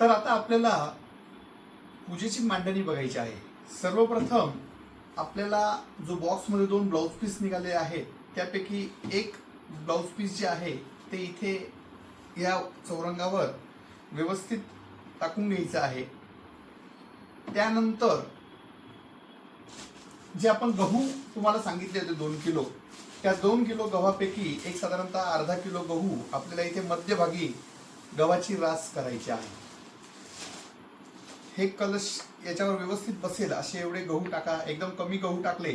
तर आता आपल्याला पूजेची मांडणी बघायची आहे. सर्वप्रथम आपल्याला जो बॉक्समध्ये दोन ब्लाऊज पीस निघाले आहेत त्यापैकी एक ब्लाऊज पीस जे आहे ते इथे या चौरंगावर व्यवस्थित टाकून घ्यायचं आहे. त्यानंतर जे आपण गहू तुम्हाला सांगितले होते दोन किलो त्या दोन किलो गव्हापैकी एक साधारणतः अर्धा किलो गहू आपल्याला इथे मध्यभागी गव्हाची रास करायची आहे. हे कलश याच्यावर व्यवस्थित बसेल असे एवढे गहू टाका एकदम कमी गहू टाकले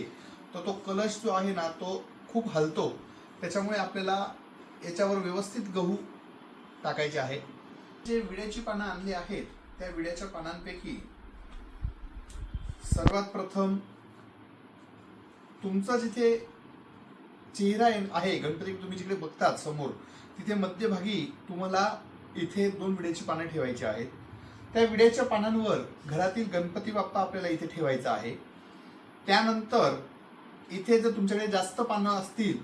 तर तो कलश जो आहे ना तो खूप हलतो. त्याच्यामुळे आपल्याला याच्यावर व्यवस्थित गहू टाकायचे आहे. जे विड्याची पानं आणली आहेत त्या विड्याच्या पानांपैकी सर्वात प्रथम तुमचा जिथे चेहरा आहे- आहे गणपती तुम्ही जिकडे बघतात समोर तिथे मध्यभागी तुम्हाला इथे दोन विड्याची पानं ठेवायची आहेत. त्या विड्याच्या पानांवर घरातील गणपती बाप्पा आपल्याला इथे ठेवायचा आहे. त्यानंतर इथे जर तुमच्याकडे जास्त पानं असतील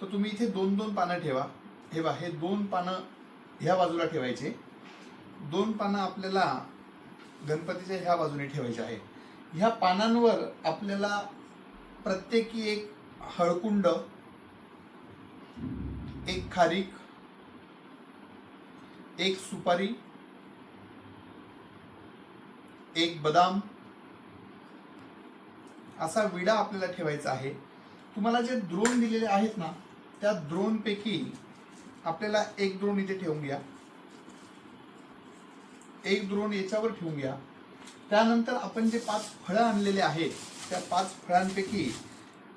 तर तुम्ही इथे दोन दोन पानं ठेवा. हे बा हे दोन पानं ह्या बाजूला ठेवायचे. दोन पानं आपल्याला गणपतीच्या ह्या बाजूने ठेवायचे आहे ह्या पानांवर आपल्याला प्रत्येकी एक हळकुंड एक खारीक एक सुपारी एक बदाम. असा विडा आपल्याला ठेवायचा आहे. तुम्हाला जे द्रोण दिलेले आहेत ना त्या द्रोणपैकी आपल्याला एक द्रोण इथे ठेवून घ्या. एक द्रोण याच्यावर ठेवून घ्या. त्यानंतर आपण जे पाच फळं आणलेले आहेत त्या पाच फळांपैकी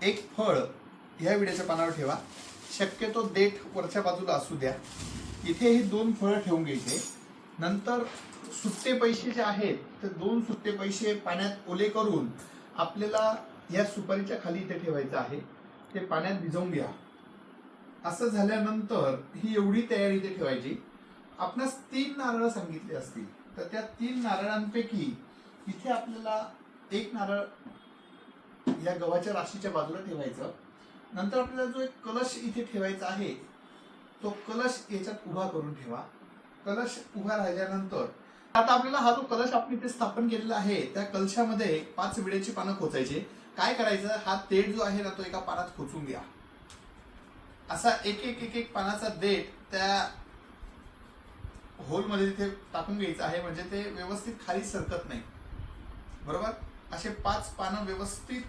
एक फळ ह्या विड्याच्या पानावर ठेवा. शक्यतो देठ वरच्या बाजूला असू द्या. इथे हे दोन फळं ठेवून घ्यायचे. नंतर सुट्टे पैसे जे आहेत ते दोन सुट्टे पैसे पाण्यात ओले करून आपल्याला या सुपारीच्या खाली इथे ठेवायचं आहे. ते पाण्यात भिजवून घ्या. असं झाल्यानंतर ही एवढी तयारी इथे ठेवायची. आपणास तीन नारळ सांगितले असतील. तर त्या तीन नारळांपैकी इथे आपल्याला एक नारळ या गव्हाच्या राशीच्या बाजूला ठेवायचं. नंतर आपल्याला जो एक कलश इथे ठेवायचा आहे तो कलश याच्यात उभा करून ठेवा. कलश उभा राहिल्यानंतर आता आपल्याला हा जो कलश आपण इथे स्थापन केलेला आहे त्या कलशामध्ये पाच विड्याची पानं खोचायचे. काय करायचं? हा तेल जो आहे ना तो एका पानात खोचून घ्या. असा एक एक एक एक पानाचा देठ त्या होलमध्ये तिथे टाकून घ्यायचं आहे म्हणजे ते व्यवस्थित खाली सरकत नाही. बरोबर? असे पाच पानं व्यवस्थित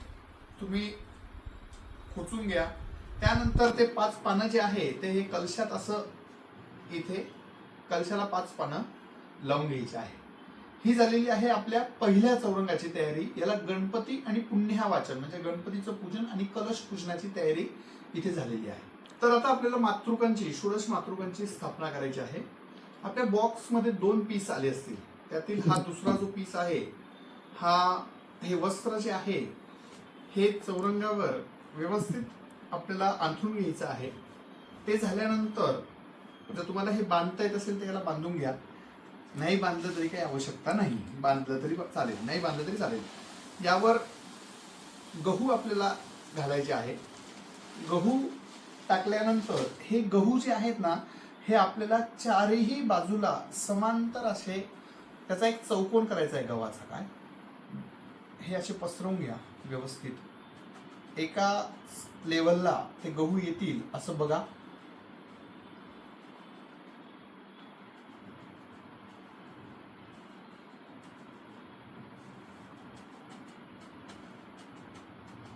तुम्ही खोचून घ्या. त्यानंतर ते पाच पानं जे आहे ते हे कलशात असं इथे कलशाला पाच पानं लावून घ्यायची आहे. ही झालेली आहे आपल्या पहिल्या चौरंगाची तयारी. याला गणपती आणि पुण्या वाचन म्हणजे गणपतीचं पूजन आणि कलश पूजनाची तयारी इथे झालेली आहे. तर आता आपल्याला मातृकांची षोडश मातृकांची स्थापना करायची आहे. आपल्या बॉक्समध्ये दोन पीस आले असतील. त्यातील हा दुसरा जो पीस आहे हा हे वस्त्र जे आहे हे चौरंगावर व्यवस्थित आपल्याला अंथरून घ्यायचं आहे. ते झाल्यानंतर जर तुम्हाला हे बांधता येत असेल तर याला बांधून घ्या. नाही बांधलं तरी काही आवश्यकता नाही. बांधलं तरी चालेल. नाही बांधलं तरी चालेल. यावर गहू आपल्याला घालायचे आहे. गहू टाकल्यानंतर हे गहू जे आहेत ना हे आपल्याला चारही बाजूला समांतर असे त्याचा एक चौकोन करायचा आहे गव्हाचा काय? हे असे पसरवून घ्या व्यवस्थित. एका लेवलला ते गहू येतील असं बघा.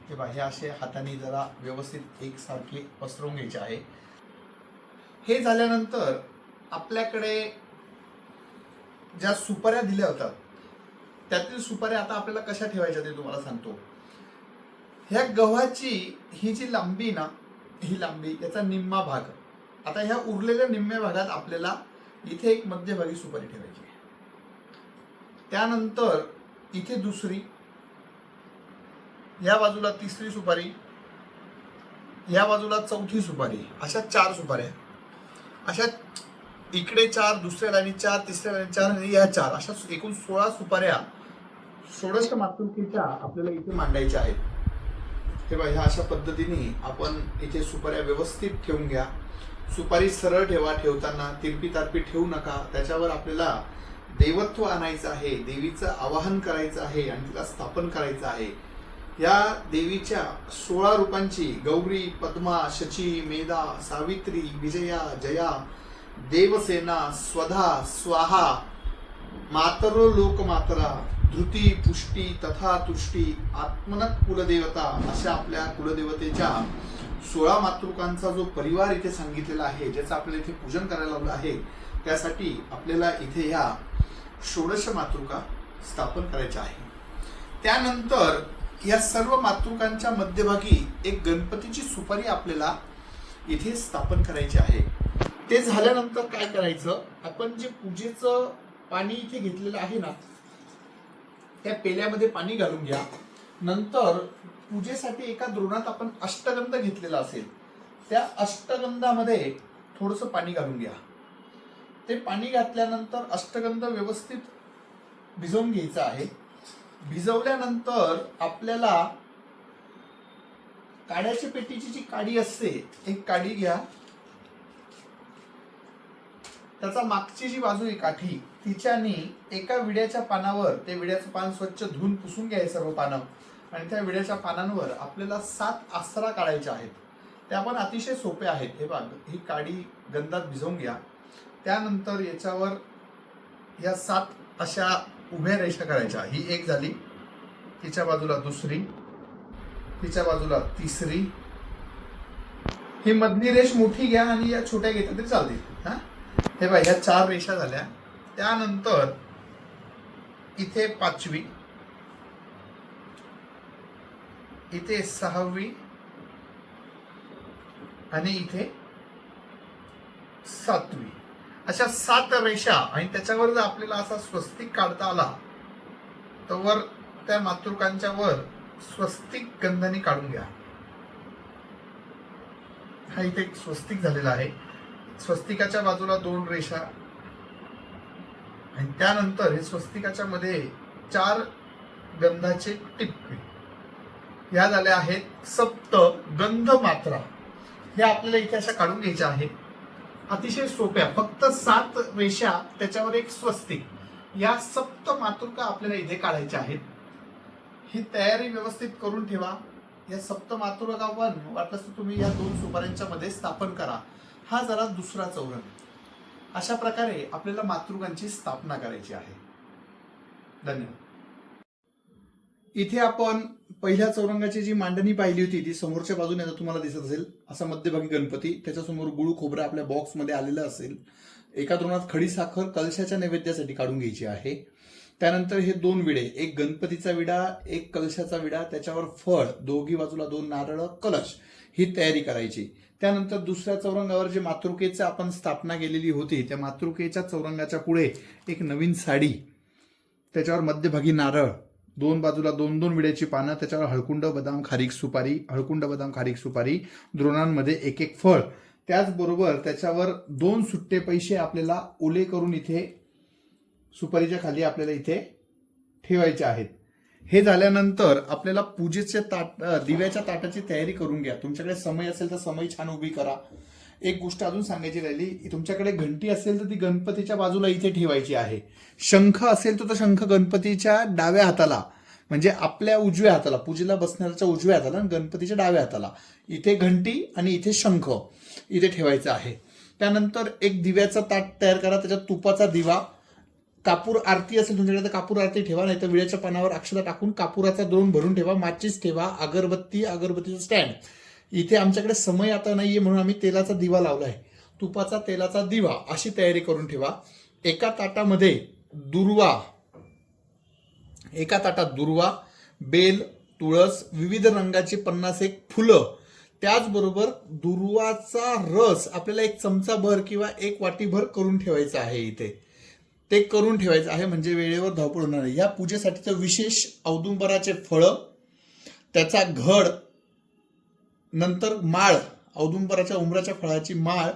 हे बा हे असे हाताने जरा व्यवस्थित एकसारखे पसरवून घ्यायचे आहे. हे झाल्यानंतर आपल्याकडे ज्या सुपाऱ्या दिल्या होत्या त्यातील सुपाऱ्या आता आपल्याला कशा ठेवायच्या ते तुम्हाला सांगतो. ह्या गव्हाची ही जी लांबी ना ही लांबी याचा निम्मा भाग आता ह्या उरलेल्या निम्म्या भागात आपल्याला इथे एक मध्यभागी सुपारी ठेवायची त्यानंतर इथे दुसरी या बाजूला तिसरी सुपारी या बाजूला चौथी सुपारी अशा चार सुपाऱ्या. अशा इकडे चार दुसऱ्या लाईनी चार तिसऱ्या लाईनी चार आणि या चार अशा एकूण सोळा सुपाऱ्या षोडश मातृकेच्या आपल्याला इथे मांडायच्या आहेत. तेव्हा ह्या अशा पद्धतीने आपण इथे सुपाऱ्या व्यवस्थित ठेवून घ्या. सुपारी सरळ ठेवा ठेवताना तिरपी तारपी ठेवू नका. त्याच्यावर आपल्याला देवत्व आणायचं आहे देवीचं आवाहन करायचं आहे आणि तिला स्थापन करायचं आहे. या देवीच्या सोळा रूपांची गौरी पद्मा शची मेधा सावित्री विजया जया देवसेना स्वधा स्वाहा मातरो लोकमातरा धृती पुष्टी तथा तुष्टी आत्मनक कुलदेवता अशा आपल्या कुलदेवतेच्या सोळा मातृकांचा जो परिवार इथे सांगितलेला आहे ज्याचं आपल्याला इथे पूजन करायला लावलं आहे त्यासाठी आपल्याला इथे ह्या षोडश मातृका स्थापन करायच्या आहे. त्यानंतर या सर्व मातृकांच्या मध्यभागी एक गणपतीची सुपारी आपल्याला इथे स्थापन करायची आहे. ते झाल्यानंतर काय करायचं? आपण जे पूजेचं पाणी इथे घेतलेलं आहे ना त्या पेल्यामध्ये पाणी घालून घ्या. नंतर पूजेसाठी एका द्रोणात आपण अष्टगंध घेतलेला असेल त्या अष्टगंधामध्ये थोडस पाणी घालून घ्या. ते पाणी घातल्यानंतर अष्टगंध व्यवस्थित भिजवून घ्यायचं आहे. भिजवल्यानंतर आपल्याला काड्याच्या पेटीची जी काडी असते एक काडी घ्या. त्याचा मागची जी बाजू आहे काठी तिच्याने एका विड्याच्या पानावर ते विड्याचं पान स्वच्छ धुवून पुसून घ्या हे सर्व पानं. आणि त्या विड्याच्या पानांवर आपल्याला सात आसरा काढायच्या आहेत. त्या पण अतिशय सोप्या आहेत. हे बाग ही काडी गंधात भिजवून घ्या. त्यानंतर याच्यावर या सात अशा उभ्या रेषा करायच्या ही एक झाली. तिच्या बाजूला दुसरी. तिच्या बाजूला तिसरी. ही मधली रेष मोठी घ्या आणि या छोट्या घेतल्या तरी चालतील. हा? हे बघा ह्या चार रेषा झाल्या. त्यानंतर इथे पाचवी. इथे सहावी. आणि इथे सातवी. अशा सात रेषा आणि त्याच्यावर जर आपल्याला असा स्वस्तिक काढता आला तर वर त्या मातृकांच्या वर स्वस्तिक गंधाने काढून घ्या. हा इथे एक स्वस्तिक झालेला आहे. स्वस्तिकाच्या बाजूला दोन रेषा आणि त्यानंतर हे स्वस्तिकाच्या मध्ये चार गंधाचे टिपके. या झाल्या आहेत सप्त गंध मात्रा हे आपल्याला इथे अशा काढून घ्यायच्या आहे अतिशय सोप्या फक्त सात रेषा त्याच्यावर एक स्वस्तिक या सप्त मातृका आपल्याला इथे काढायच्या आहेत. ही तयारी व्यवस्थित करून ठेवा. या सप्त मातृका वन वाटलंच तर तुम्ही या दोन सुपाऱ्यांच्या मध्ये स्थापन करा. हा जरा दुसरा चौरंग. अशा प्रकारे आपल्याला मातृकांची स्थापना करायची आहे. धन्यवाद. इथे आपण पहिल्या चौरंगाची जी मांडणी पाहिली होती ती समोरच्या बाजूने आता तुम्हाला दिसत असेल असा मध्यभागी गणपती त्याच्यासमोर गुळ खोबरं आपल्या बॉक्समध्ये आलेलं असेल एका द्रोणात खडी साखर कलशाच्या नैवेद्यासाठी काढून घ्यायची आहे. त्यानंतर हे दोन विडे एक गणपतीचा विडा एक कलशाचा विडा त्याच्यावर फळ दोघी बाजूला दोन नारळ कलश ही तयारी करायची. त्यानंतर दुसऱ्या चौरंगावर जे मातृकेचं आपण स्थापना केलेली होती त्या मातृकेच्या चौरंगाच्या पुढे एक नवीन साडी त्याच्यावर मध्यभागी नारळ दोन बाजूला दोन दोन विड्याची पानं त्याच्यावर हळकुंड बदाम खारीक सुपारी हळकुंड बदाम खारीक सुपारी द्रोणांमध्ये एक एक फळ. त्याचबरोबर त्याच्यावर दोन सुट्टे पैसे आपल्याला ओले करून इथे सुपारीच्या खाली आपल्याला इथे ठेवायचे आहेत. हे झाल्यानंतर आपल्याला पूजेच्या ताट दिव्याच्या ताटाची तयारी करून घ्या. तुमच्याकडे समय असेल तर समय छान उभी करा. एक गोष्ट अजून सांगायची राहिली तुमच्याकडे घंटी असेल तर ती गणपतीच्या बाजूला इथे ठेवायची आहे. शंख असेल तर तो शंख गणपतीच्या डाव्या हाताला म्हणजे आपल्या उजव्या हाताला पूजेला बसण्याच्या उजव्या हाताला आणि गणपतीच्या डाव्या हाताला. इथे घंटी आणि इथे शंख इथे ठेवायचं आहे. त्यानंतर एक दिव्याचा ताट तयार करा त्याच्यात तुपाचा दिवा. कापूर आरती असेल तुमच्याकडे तर कापूर आरती ठेवा नाही तर विड्याच्या पानावर अक्षता टाकून कापुराचा द्रोण भरून ठेवा माचीस ठेवा अगरबत्ती अगरबत्तीचं स्टँड. इथे आमच्याकडे समय आता नाही आहे म्हणून आम्ही तेलाचा दिवा लावला आहे तुपाचा तेलाचा दिवा अशी तयारी करून ठेवा. एका ताटामध्ये दुर्वा. एका ताटात दुर्वा बेल तुळस विविध रंगाची पन्नास एक फुलं. त्याचबरोबर दुर्वाचा रस आपल्याला एक चमचाभर किंवा एक वाटीभर करून ठेवायचा आहे इथे. ते करून ठेवायचं आहे म्हणजे वेळेवर धावपळ होणार नाही. या पूजेसाठीचं विशेष औदुंबराचे फळं त्याचा घड नंतर माळ औदुंबराच्या उमराच्या फळाची माळ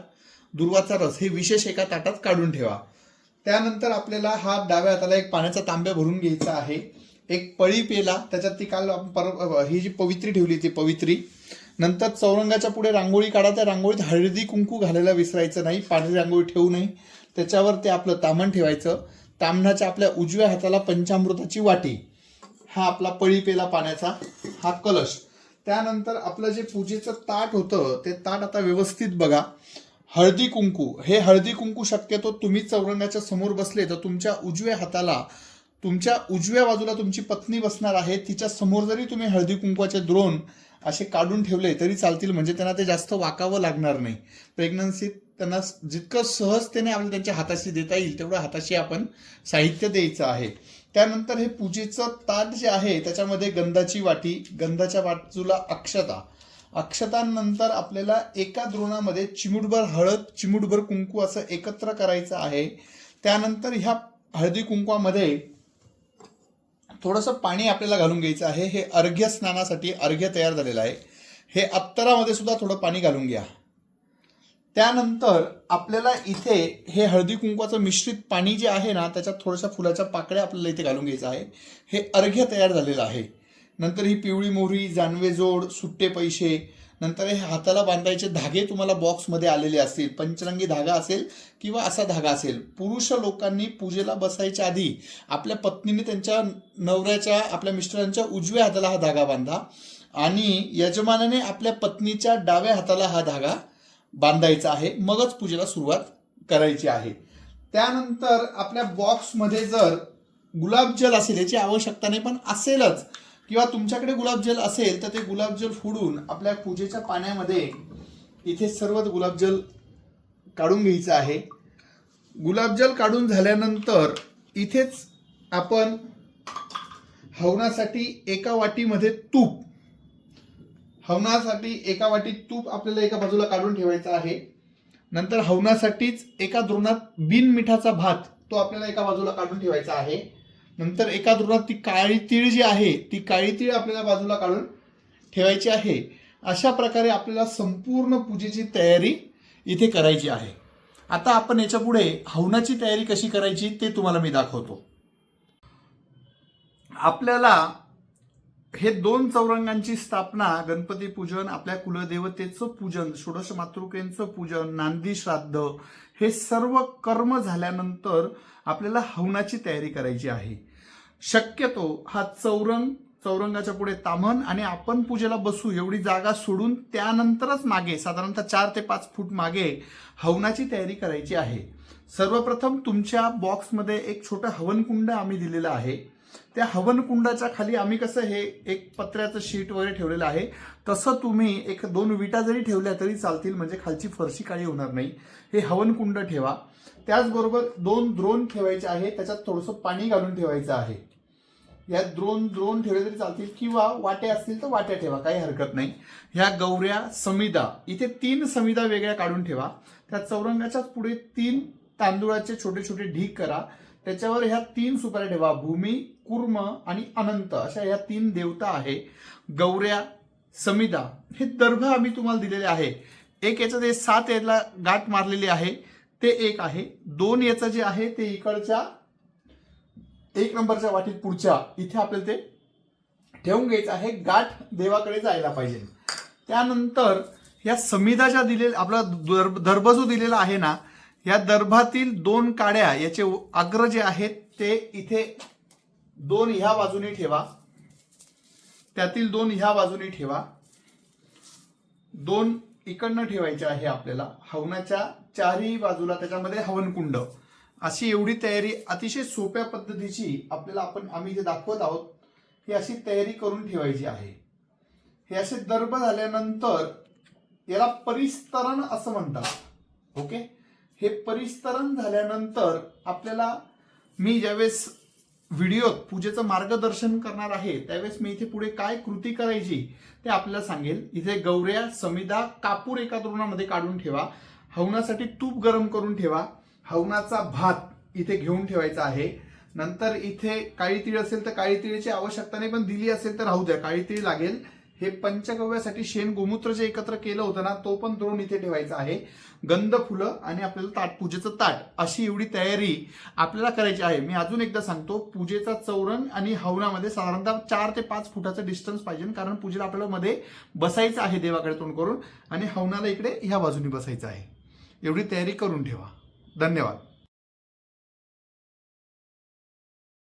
दुर्वाचा रस हे विशेष एका ताटात काढून ठेवा. त्यानंतर आपल्याला हा डाव्या हाताला एक पाण्याचा तांब्या भरून घ्यायचा आहे. एक पळी पेला त्याच्यात ती काल पर ही जी पवित्री ठेवली ती पवित्री. नंतर चौरंगाच्या पुढे रांगोळी काढा त्या रांगोळीत हळदी कुंकू घालायला विसरायचं नाही पांढरी रांगोळी ठेवू नये. त्याच्यावर ते आपलं तामण ठेवायचं. तामणाच्या आपल्या उजव्या हाताला पंचामृताची वाटी. हा आपला पळी पेला पाण्याचा हा कलश. त्यानंतर आपलं जे पूजेचं ताट होतं ते ताट आता व्यवस्थित बघा. हळदी कुंकू. हे हळदी कुंकू शक्यतो तुम्ही चौरंगाच्या समोर बसले तर तुमच्या उजव्या हाताला तुमच्या उजव्या बाजूला तुमची पत्नी बसणार आहे. तिच्या समोर जरी तुम्ही हळदी कुंकवाचे द्रोण असे काढून ठेवले तरी चालतील म्हणजे त्यांना ते जास्त वाकावं लागणार नाही. प्रेग्नन्सीत त्यांना जितकं सहजतेने आपल्याला त्यांच्या हाताशी देता येईल तेवढं हाताशी आपण साहित्य द्यायचं आहे. त्यानंतर हे पूजेचं ताट जे आहे त्याच्यामध्ये गंधाची वाटी गंधाच्या बाजूला अक्षता. अक्षतांनंतर आपल्याला एका द्रोणामध्ये चिमुटभर हळद चिमुटभर कुंकू असं एकत्र करायचं आहे. त्यानंतर ह्या हळदी कुंकवामध्ये थोडंसं पाणी आपल्याला घालून घ्यायचं आहे. हे अर्घ्य स्नानासाठी अर्घ्य तयार झालेलं आहे. हे अत्तरामध्ये सुद्धा थोडं पाणी घालून घ्या. त्यानंतर आपल्याला इथे हे हळदी कुंकवाचं मिश्रित पाणी जे आहे ना त्याच्यात थोड्याशा फुलाच्या पाकळ्या आपल्याला इथे घालून घ्यायचं आहे. हे अर्घ्य तयार झालेलं आहे. नंतर ही पिवळी मोहरी जानवे जोड सुट्टे पैसे नंतर हे हाताला बांधायचे धागे तुम्हाला बॉक्समध्ये आलेले असतील. पंचरंगी धागा असेल किंवा असा धागा असेल. पुरुष लोकांनी पूजेला बसायच्या आधी आपल्या पत्नीने त्यांच्या नवऱ्याच्या आपल्या मिस्टरांच्या उजव्या हाताला हा धागा बांधा आणि यजमानाने आपल्या पत्नीच्या डाव्या हाताला हा धागा बांधायचं आहे. मगच पूजेला सुरुवात करायची आहे. त्यानंतर आपल्या बॉक्समध्ये जर गुलाबजल असेल याची आवश्यकता नाही पण असेलच किंवा तुमच्याकडे गुलाबजल असेल तर ते गुलाबजल फोडून आपल्या पूजेच्या पाण्यामध्ये इथे सर्व गुलाबजल काढून घ्यायचं आहे. गुलाबजल काढून झाल्यानंतर इथेच आपण हवनासाठी एका वाटीमध्ये तूप हवनासाठी एका वाटीत तूप आपल्याला एका बाजूला काढून ठेवायचा आहे. नंतर हवनासाठीच एका द्रोणात बिन मिठाचा भात तो आपल्याला एका बाजूला काढून ठेवायचा आहे. नंतर एका द्रोणात ती काळी तीळ जी आहे ती काळी तीळ आपल्याला बाजूला काढून ठेवायची आहे. अशा प्रकारे आपल्याला संपूर्ण पूजेची तयारी इथे करायची आहे. आता आपण याच्यापुढे हवनाची तयारी कशी करायची ते तुम्हाला मी दाखवतो. आपल्याला हे दोन चौरंगांची स्थापना गणपती पूजन आपल्या कुलदेवतेचं पूजन षोडश मातृकेंचं पूजन नांदी श्राद्ध हे सर्व कर्म झाल्यानंतर आपल्याला हवनाची तयारी करायची आहे. शक्यतो हा चौरंग चौरंगाच्या पुढे तामन आणि आपण पूजेला बसू एवढी जागा सोडून त्यानंतरच मागे साधारणतः चार ते पाच फूट मागे हवनाची तयारी करायची आहे. सर्वप्रथम तुमच्या बॉक्समध्ये एक छोटं हवनकुंड आम्ही दिलेलं आहे. त्या हवनकुंडाच्या खाली आम्ही कसं हे एक पत्र्याचं शीट वगैरे ठेवलेलं आहे. तसं तुम्ही एक दोन विटा जरी ठेवल्या तरी चालतील म्हणजे खालची फरशी काळी होणार नाही. हे हवनकुंड ठेवा. त्याचबरोबर दोन द्रोण ठेवायचे आहे त्याच्यात थोडंसं पाणी घालून ठेवायचं आहे. या द्रोण द्रोण ठेवले तरी चालतील किंवा वाट्या असतील तर वाट्या ठेवा काही हरकत नाही. ह्या गौऱ्या समिदा इथे तीन समिदा वेगळ्या काढून ठेवा. त्या चौरंगाच्याच पुढे तीन तांदूळाचे छोटे छोटे ढीक करा. त्याच्यावर ह्या तीन सुपाऱ्या ठेवा भूमी कुर्म आणि अनंत अशा ह्या तीन देवता आहे. गौऱ्या समिदा हे दर्भ आम्ही तुम्हाला दिलेले आहे. एक याचं जे सात याला गाठ मारलेली आहे ते एक आहे. दोन याचं जे आहे ते इकडच्या एक नंबरच्या वाटीत पुढच्या इथे आपल्याला ते ठेवून घ्यायचं आहे. गाठ देवाकडे जायला पाहिजे. त्यानंतर या समिधा ज्या दिलेल्या आपला दर्भ जो दिलेला आहे ना या दर्भातील दोन काड्या याचे अग्र जे आहेत ते इथे दोन ह्या बाजूने ठेवा. त्यातील दोन ह्या बाजूने ठेवा. दोन इकडनं ठेवायचे आहे आपल्याला. हवनाच्या चारही बाजूला त्याच्यामध्ये हवनकुंड. अशी एवढी तयारी अतिशय सोप्या पद्धतीची आपल्याला आपण आम्ही जे दाखवत आहोत ही अशी तयारी करून ठेवायची आहे. हे असे दर्भ झाल्यानंतर याला परिस्तरण असं म्हणतात. ओके? हे परिस्तरण झाल्यानंतर आपल्याला मी ज्यावेळेस व्हिडिओत पूजेचं मार्गदर्शन करणार आहे त्यावेळेस मी इथे पुढे काय कृती करायची ते आपल्याला सांगेल. इथे गौऱ्या समिधा कापूर एका द्रोणामध्ये काढून ठेवा. हवनासाठी तूप गरम करून ठेवा. हवनाचा भात इथे घेऊन ठेवायचा आहे. नंतर इथे काळी तीळ असेल तर काळी तिळीची आवश्यकता नाही पण दिली असेल तर राहू द्या. काळी तीळ लागेल. हे पंचगव्यासाठी शेण गोमूत्र जे एकत्र केलं होतं ना तो पण द्रोण इथे ठेवायचा आहे. गंध फुलं आणि आपल्याला ताट पूजेचं ताट अशी एवढी तयारी आपल्याला करायची आहे. मी अजून एकदा सांगतो पूजेचा चौरंग आणि हवनामध्ये साधारणतः चार ते पाच फुटाचं डिस्टन्स पाहिजे कारण पूजेला आपल्याला मध्ये बसायचं आहे देवाकडे तोंड करून आणि हवनाला इकडे ह्या बाजूने बसायचं आहे. एवढी तयारी करून ठेवा. धन्यवाद.